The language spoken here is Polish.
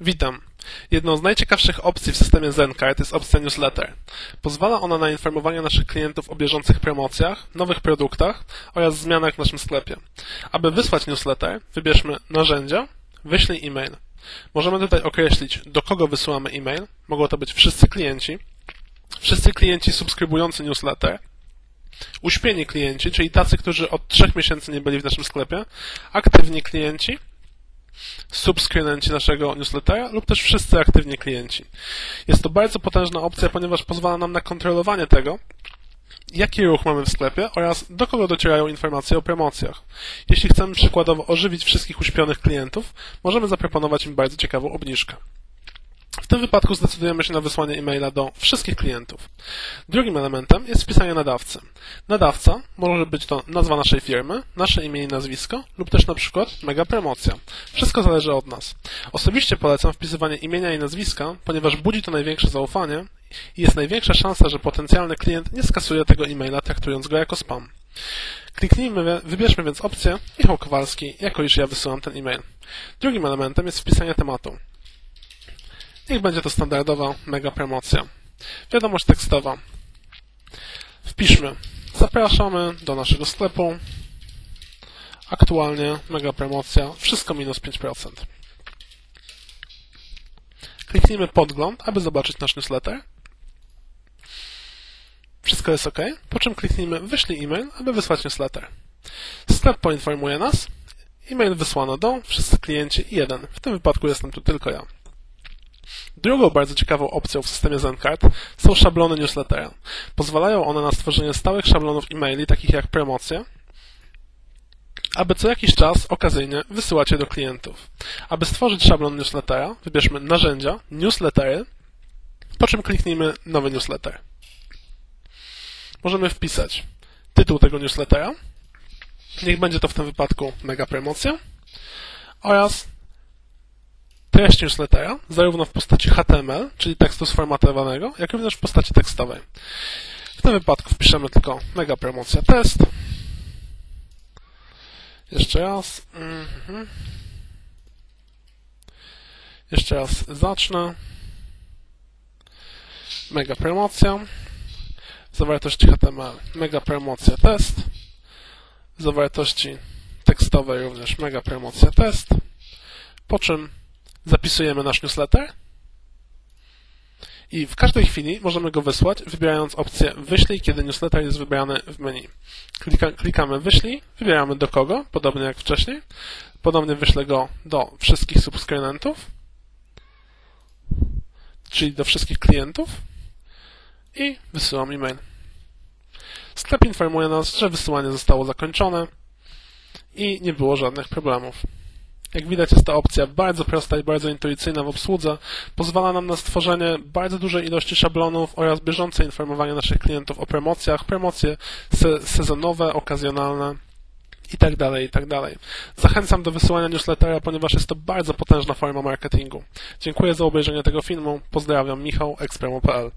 Witam. Jedną z najciekawszych opcji w systemie Zencard jest opcja Newsletter. Pozwala ona na informowanie naszych klientów o bieżących promocjach, nowych produktach oraz zmianach w naszym sklepie. Aby wysłać newsletter, wybierzmy Narzędzia, Wyślij e-mail. Możemy tutaj określić, do kogo wysyłamy e-mail. Mogą to być wszyscy klienci, wszyscy klienci subskrybujący newsletter, uśpieni klienci, czyli tacy, którzy od trzech miesięcy nie byli w naszym sklepie, aktywni klienci, subskrybenci naszego newslettera lub też wszyscy aktywni klienci. Jest to bardzo potężna opcja, ponieważ pozwala nam na kontrolowanie tego, jaki ruch mamy w sklepie oraz do kogo docierają informacje o promocjach. Jeśli chcemy przykładowo ożywić wszystkich uśpionych klientów, możemy zaproponować im bardzo ciekawą obniżkę. W tym wypadku zdecydujemy się na wysłanie e-maila do wszystkich klientów. Drugim elementem jest wpisanie nadawcy. Nadawca może być to nazwa naszej firmy, nasze imię i nazwisko lub też na przykład mega promocja. Wszystko zależy od nas. Osobiście polecam wpisywanie imienia i nazwiska, ponieważ budzi to największe zaufanie i jest największa szansa, że potencjalny klient nie skasuje tego e-maila traktując go jako spam. Kliknijmy, wybierzmy więc opcję Michał Kowalski, jako iż ja wysyłam ten e-mail. Drugim elementem jest wpisanie tematu. Niech będzie to standardowa mega promocja. Wiadomość tekstowa. Wpiszmy. Zapraszamy do naszego sklepu. Aktualnie mega promocja. Wszystko minus 5%. Kliknijmy podgląd, aby zobaczyć nasz newsletter. Wszystko jest OK. Po czym kliknijmy wyślij e-mail, aby wysłać newsletter. Sklep poinformuje nas. E-mail wysłano do wszyscy klienci i jeden. W tym wypadku jestem tu tylko ja. Drugą bardzo ciekawą opcją w systemie Zencard są szablony newslettera. Pozwalają one na stworzenie stałych szablonów e-maili, takich jak promocje, aby co jakiś czas okazyjnie wysyłać je do klientów. Aby stworzyć szablon newslettera, wybierzmy narzędzia, newslettery, po czym kliknijmy nowy newsletter. Możemy wpisać tytuł tego newslettera, niech będzie to w tym wypadku mega promocja oraz treść newslettera, zarówno w postaci HTML, czyli tekstu sformatowanego, jak również w postaci tekstowej. W tym wypadku wpiszemy tylko mega promocja test. Jeszcze raz. Mhm. Jeszcze raz zacznę. Mega promocja. Zawartości HTML. Mega promocja test. Zawartości tekstowej również mega promocja test. Po czym zapisujemy nasz newsletter i w każdej chwili możemy go wysłać, wybierając opcję wyślij, kiedy newsletter jest wybrany w menu. Klika, klikamy wyślij, wybieramy do kogo, podobnie jak wcześniej. Ponownie wyślę go do wszystkich subskrybentów, czyli do wszystkich klientów i wysyłam e-mail. Sklep informuje nas, że wysyłanie zostało zakończone i nie było żadnych problemów. Jak widać jest to opcja bardzo prosta i bardzo intuicyjna w obsłudze. Pozwala nam na stworzenie bardzo dużej ilości szablonów oraz bieżące informowanie naszych klientów o promocjach, promocje se sezonowe, okazjonalne itd., tak itd. Tak Zachęcam do wysyłania newslettera, ponieważ jest to bardzo potężna forma marketingu. Dziękuję za obejrzenie tego filmu. Pozdrawiam, Michał, Expremo.pl